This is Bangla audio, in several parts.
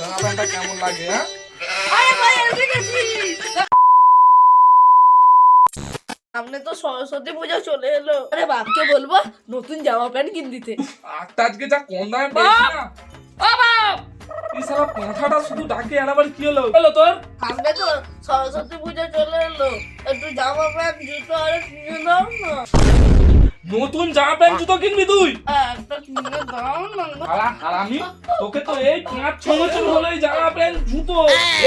জামা প্যান্টটা কেমন লাগে হ্যাঁ? সামনে তো সরস্বতী পূজা চলে এলো। আরে বাপকে বলব? নতুন জামা প্যান্ট কিন দিতে একটা আজকে যা কম দামে পেয়েছি না? ও বাপ! এই সালা পাঁঠাটা শুধু ডাকে আর আবার কি হলো? হলো তোর? সামনে তো সরস্বতী পূজা চলে এলো। একটু জামা প্যান্ট জুতো আরে কিনে দাও না। নতুন জামা প্যান্ট জুতো কিনবি তুই? হ্যাঁ, হারামি তোকে তো এই পাঁচ ছ বছর হলো এই জামা প্যান্ট জুতো।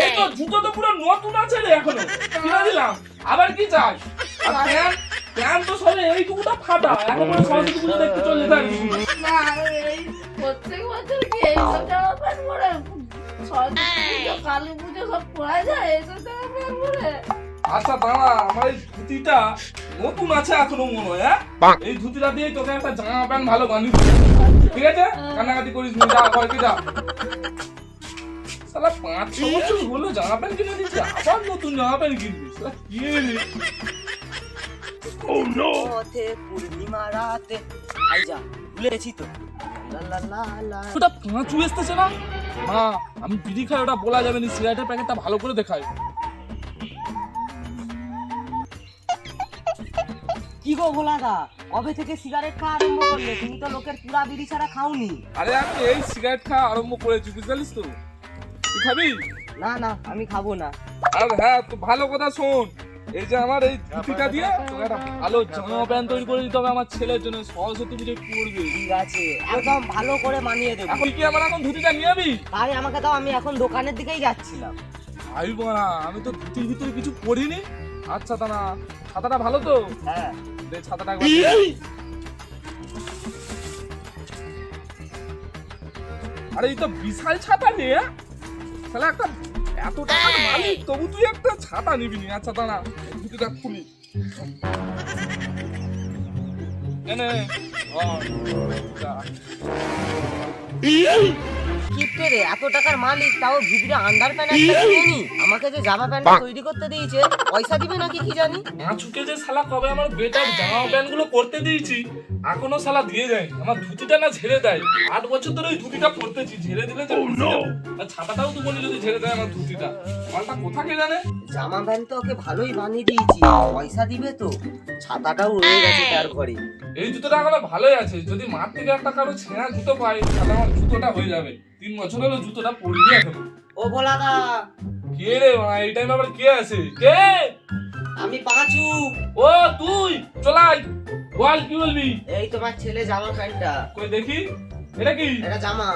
এই তো জুতো তো পুরো নতুন আছে রে এখনও। কিনে দিলাম। আবার কি আর প্যান্ট প্যান্ট তো সবে এইটুকুটা ফাটা। এখন মনে হয় সরস্বতী পুজো দেখতে চলে যাবি প্রত্যেক বছর কি এইসব জামা প্যান্ট পরে? সরস্বতী পুজো কালী পুজো সব পরা যায় এইসব জামা প্যান্ট পরে? আচ্ছা দাঁড়া আমার এই ধুতিটা নতুন আছে এখনও মনে হয় হ্যাঁ? এই ধুতিটা দিয়ে তোকে একটা জামা প্যান্ট ভালো বানিয়ে ঠিক আছে? কান্নাকাটি করিস না যা ঘরকে যা। সালা পাঁচ ছ বছর হলো জামা প্যান্ট কিনে দিচ্ছি আবার নতুন জামা প্যান্ট কিনবি। সালা কি রে? পথে পূর্ণিমা রাতে আইজা ভুলেছি তো। লা লা লা লা। ওটা পাঁচু এসতেছে না? মা আমি বিড়ি খাই ওটা বলা যাবে না সিগারেটের প্যাকেটটা ভালো করে দেখাই কি গো ভোলাদা? কবে থেকে সিগারেট খাওয়া আরম্ভ করলে? তুমি তো লোকের পুরা বিড়ি ছাড়া খাওনি। আরে আমি এই সিগারেট খাওয়া আরম্ভ করেছি বুঝতে পারিস তো? তুই খাবি? না না আমি খাব না। আর হ্যাঁ তো ভালো কথা শোন। এই যে আমার এই ধুতিটা দিয়ে তোকে একটা ভালো জামা প্যান্ট তৈরি করে দিতে হবে আমার ছেলের জন্য সরস্বতী পুজো পড়বে ঠিক আছে একদম ভালো করে মানিয়ে দেবো। এখন কি আমার এখন ধুতিটা নিয়ে যাবি? তাই আমাকে দাও আমি এখন দোকানের দিকেই যাচ্ছিলাম। ভাই বোনা আমি তো ধুতির ভিতরে কিছু পড়িনি আচ্ছা তা না ছাতাটা ভালো তো? হ্যাঁ। দে ছাতাটা একবার আরে এই তো বিশাল ছাতা নে। তাহলে একটা এত টাকার মালিক তবু তুই একটা ছাতা নিবি নি। আচ্ছা না ধুতিটা খুলি। এনে ও। কিপটে রে এত টাকার মালিক তাও ভিতরে আন্ডার প্যান্ট একটা কিনেনি আমাকে যে জামা প্যান্ট তৈরি করতে দিয়েছে পয়সা দিবে নাকি কি জানি? পাঁচুকে যে শালা কবে আমার বেটার জামা প্যান্টগুলো করতে দিয়েছি এখনও শালা দিয়ে যায় আমার ধুতিটা না ঝেড়ে দেয়। আট বছর ধরে ওই ধুতিটা পরতেছি ঝেড়ে দিলে যে আর ছাতাটাও তো বলি যদি ঝেড়ে দেয় আমার ধুতিটা। মালটা কোথা কে জানে? জামা প্যান্ট তো ওকে ভালোই বানিয়ে দিয়েছি পয়সা দিবে তো। ছাতাটাও রয়ে গেছে তার ঘরে। এই জুতোটা এখনও ভালোই আছে। যদি মার থেকে একটা কারও ছেঁড়া জুতো পাই তাহলে আমার জুতোটা হয়ে যাবে। তিন বছর হলো জুতোটা পরিনি এখনও। ও ভোলাদা। কে রে মা এই টাইমে আবার কে আছে? কে? আমি পাঁচু। ও তুই চলাই বল কি বলবি? এই তোমার ছেলে জামা প্যান্টটা কই দেখি। এটা কি? এটা জামা।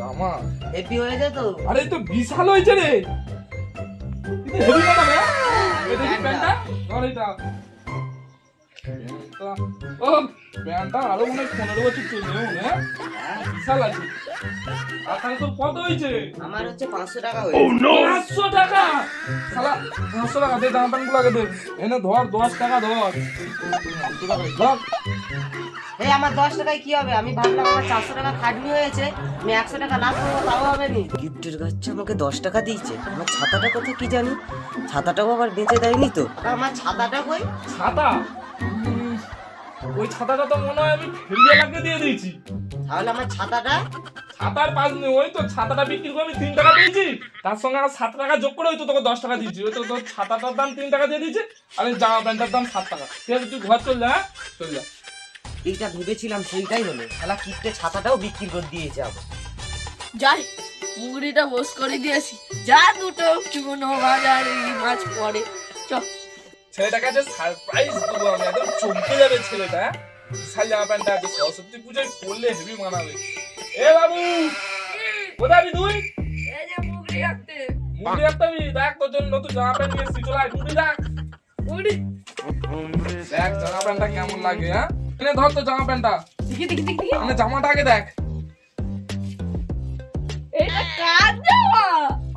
জামা? হেভি হয়েছে তো। আরে তো বিশাল হয়েছে রে। হেভি কথা না এই দেখি প্যান্টটা। ধর এটা। ও আরও মনে হয় পনেরো বছর চলছে মনে হয়? হ্যাঁ? বিশাল আছে। আর তাহলে তোর কত হয়েছে? আমার হচ্ছে পাঁচশো টাকা হয়েছে। পাঁচশো টাকা? শালা পাঁচশো টাকা দে জামা প্যান্টগুলো দে। এনে ধর দশ টাকা ধর। পাঁচশো টাকা ধর। এই আমার দশ টাকায় কি হবে? আমি ভাবলাম আমার চারশো টাকা খাটনি হয়েছে আমি একশো টাকা লাভ করব তাও হবে নি। গিফটের কাছে আমাকে দশ টাকা দিয়েছে। আমার ছাতাটা কথা কি জানি? ছাতাটাও আবার বেঁচে দেয়নি তো? আমার ছাতাটা কই? ছাতা? ওই ছাতাটা তো মনে হয় আমি ফেরিয়ে লাগিয়ে দিয়ে দিয়েছি? তাহলে আমার ছাতাটা? ছাতার পাঁচ নেই ওই তো ছাতাটা বিক্রি করে আমি তিন টাকা দিয়েছি তার সঙ্গে আমার সাত টাকা যোগ করে ওই তো তোকে দশ টাকা দিয়েছি। ওই তো তোর ছাতাটার দাম তিন টাকা দিয়ে দিয়েছি আর এই জামা প্যান্টের দাম সাত টাকা। ঠিক আছে তুই ঘর চল যা হ্যাঁ? চল যা। এইটা ভেবেছিলাম সেইটাই হলো। খেলা কিপ্টে ছাতাটাও বিক্রি করে দিয়েছে আবার যাই মুগরিটা বস করে দিয়েছি। যা দুটো চুনো বাজার মাছ পড়ে। চ ছেলেটাকে যে সারপ্রাইজ দেবো আমি একদম চমকে যাবে ছেলেটা হ্যাঁ? বিশাল জামা প্যান্টটা আছে সরস্বতী পুজোয় পরলে হেভি মানাবে এ বাবু কোথায় তুই? রাখতে দেখ তোর জন্য নতুন জামা প্যান্ট নিয়ে এসেছি চল আয় মুড়ি দেখ। মুগরি দেখ জামা প্যান্টটা কেমন লাগে হ্যাঁ? এনে ধর তো জামা প্যান্টটা। দেখি দেখি দেখি মানে জামাটা আগে দেখ। এটা কার জামা?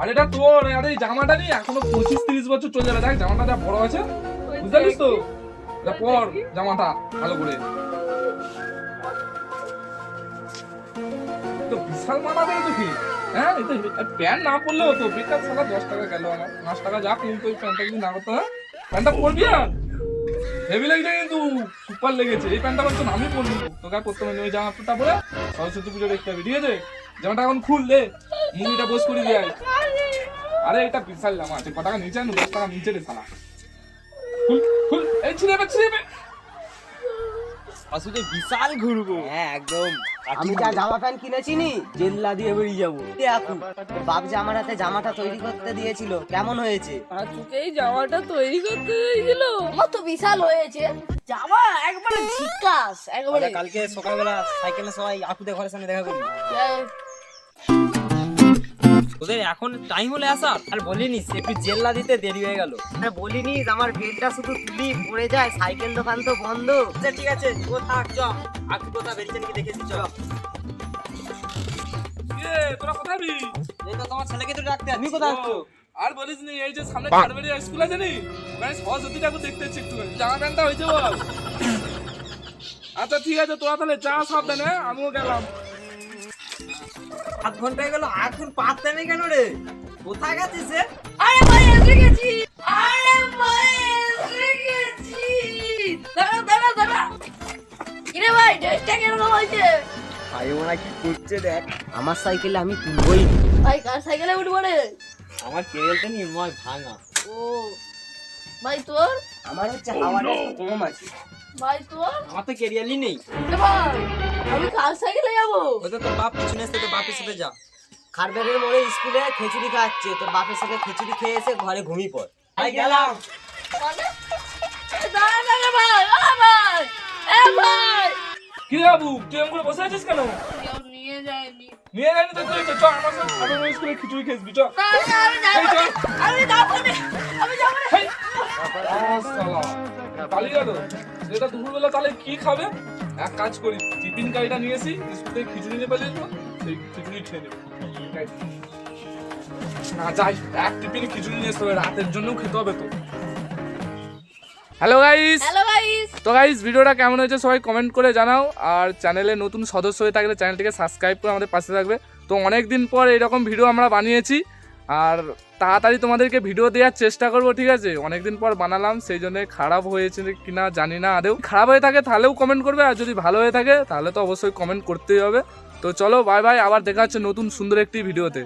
আর এটা তোর, আরে এই জামাটা নেই এখনও পঁচিশ তিরিশ বছর চলে যাবে দেখ, জামাটা যা বড় আছে বুঝতে পারিস তো? পর জামাটা ভালো করে। তো বিশাল মানা দেয় তোকে হ্যাঁ এই তো প্যান্ট না পরলেও তো বেকার সালা দশ টাকা গেল আমার। পাঁচ টাকা যা কিন্তু ওই প্যান্টটা যদি না করতে হয়, প্যান্টটা পরবি আর? হেভি লেগেছে কিন্তু সুপার লেগেছে। এই প্যান্টটা বলছো আমি পরবি। তোকে আর করতে পারিনি ওই জামাটা পরে সরস্বতী পুজো দেখতে হবে, ঠিক আছে? জামাটা এখন খুল, দে। মুড়িটা বস করে দিয়ে আরে এটা বিশাল দাম আছে ক টাকা নিচে আনো দশ টাকা নিচে রে খুল খুল এই ছিঁড়ে বে ছিঁড়ে আসলে বিশাল ঘুরবো। হ্যাঁ একদম। আমি যা জামা প্যান্ট কিনেছি নি জেল্লা দিয়ে বেরিয়ে যাব। দেখু বাপ যে আমার হাতে জামাটা তৈরি করতে দিয়েছিল কেমন হয়েছে? এই জামাটা তৈরি করতে দিয়েছিল। আমার তো বিশাল হয়েছে। জামা একবারে ঝিকাস একবারে। কালকে সকালবেলা সাইকেলে সবাই আপুদের ঘরের সামনে দেখা করি তোদের এখন টাইম হলে আসার আর। বলিনি একটু জেল্লা দিতে দেরি হয়ে গেল। আরে বলিনি আমার বেলটা শুধু তুলি পড়ে যায় সাইকেল দোকান তো বন্ধ। আচ্ছা ঠিক আছে ও থাক চ। কোথা বেরিয়েছে নাকি দেখেছি চল তোরা কোথায় বি এই তো তোমার ছেলেকে তো ডাকতে তুমি কোথায় আসছো? আর বলিস নি এই যে সামনে কারবেরি স্কুল আছে নি? ওখানে সরস্বতী ঠাকুর দেখতে এসেছি একটু জামা প্যান্টটা হয়েছে বল। আচ্ছা ঠিক আছে তোরা তাহলে যা সাবধানে আমিও গেলাম। আধ ঘণ্টা হয়ে গেল এখন পাততে নেই কেন রে? কোথায় গেছিস রে? আরে ভাই এসে গেছি। আরে ভাই এসে গেছি। দাঁড়া দাঁড়া দাঁড়া। কিরে ভাই ড্রেসটা কীরকম হয়েছে? ভাই ওরা কি করছে দেখ। আমার সাইকেলে আমি তুলবই। ভাই কার সাইকেলে উঠবো রে? আমার কেরিয়ারটা নিয়ে ময় ভাঙা। ও। ভাই তোর? আমার হচ্ছে হাওয়াটা কম আছে। ভাই তোর? আমার তো কেরিয়ারই নেই। ভাই আমি কার সাইকেলে যাব। ওই তো তোর বাপ পিছনে এসে তো বাপের সাথে যা। খারবেগের মোড়ে স্কুলে খিচুড়ি খাচ্ছে তোর বাপের সাথে খিচুড়ি খেয়ে এসে ঘরে ঘুমিয়ে পড়। ভাই গেলাম। এ দাঁড়া দাঁড়া ভাই ও ভাই এ ভাই। কি বাবু তুই এমন করে বসে আছিস কেন? নিয়ে যায়নি। নিয়ে যায়নি তো তুই চ আমার সাথে আমার স্কুলে খিচুড়ি খেয়েছিস চ না, না, আমি যাব। আমি যাব আমি যাব না। এটা দুপুরবেলা তাহলে কি খাবে? এক কাজ করি টিফিন গাড়িটা নিয়ে এসি স্কুলে খিচুড়ি নিয়ে পালিয়ে সেই খিচুড়ি খেয়ে নেব। না যাই এক টিফিন খিচুড়ি নিয়ে আসতে হবে রাতের জন্যও খেতে হবে তো। হ্যালো গাইস হ্যালো গাইস তো গাইস ভিডিওটা কেমন হয়েছে সবাই কমেন্ট করে জানাও। আর চ্যানেলে নতুন সদস্য হয়ে থাকলে চ্যানেলটিকে সাবস্ক্রাইব করে আমাদের পাশে থাকবে। তো অনেক দিন পর এরকম ভিডিও আমরা বানিয়েছি। আর তাড়াতাড়ি তোমাদেরকে ভিডিও দেওয়ার চেষ্টা করব, ঠিক আছে? অনেকদিন পর বানালাম, সেই জন্য খারাপ হয়েছে কিনা জানি না। আদেও খারাপ হয়ে থাকে তাহলেও কমেন্ট করবে, আর যদি ভালো হয়ে থাকে তাহলে তো অবশ্যই কমেন্ট করতেই হবে। তো চলো বাই বাই আবার দেখা হচ্ছে নতুন সুন্দর একটি ভিডিওতে